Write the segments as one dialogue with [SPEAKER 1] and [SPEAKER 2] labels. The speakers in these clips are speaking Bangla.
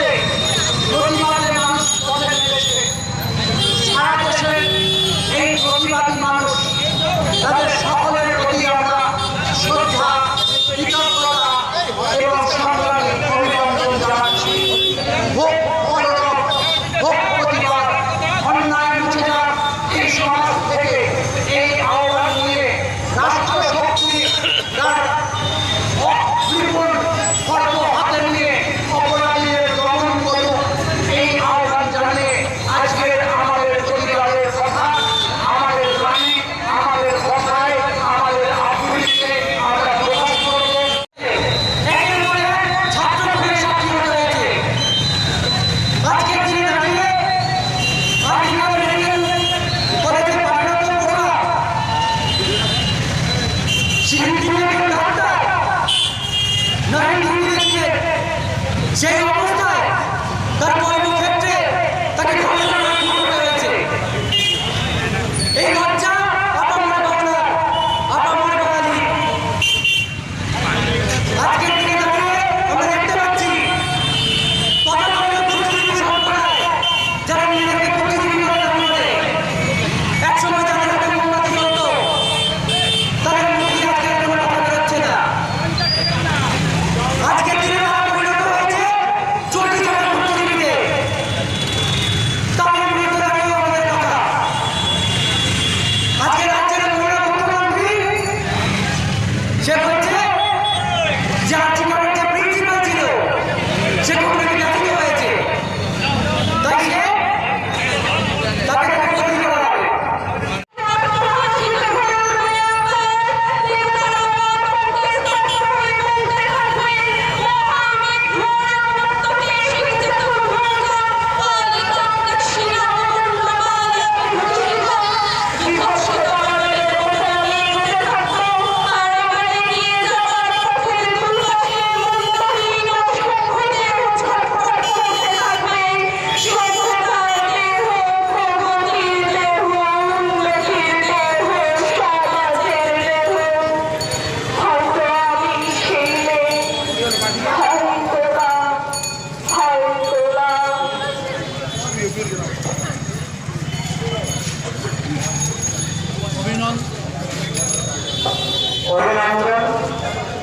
[SPEAKER 1] দিয়ে মানুষ পথে নেমেছে এই প্রতিবাদী মানুষ তাদের সকলের প্রতি আমরা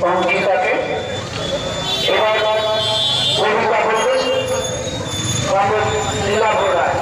[SPEAKER 1] অঙ্কিতাকে এবার কবিতা করবে কংগ্রেস জেলা ঘোড়ায়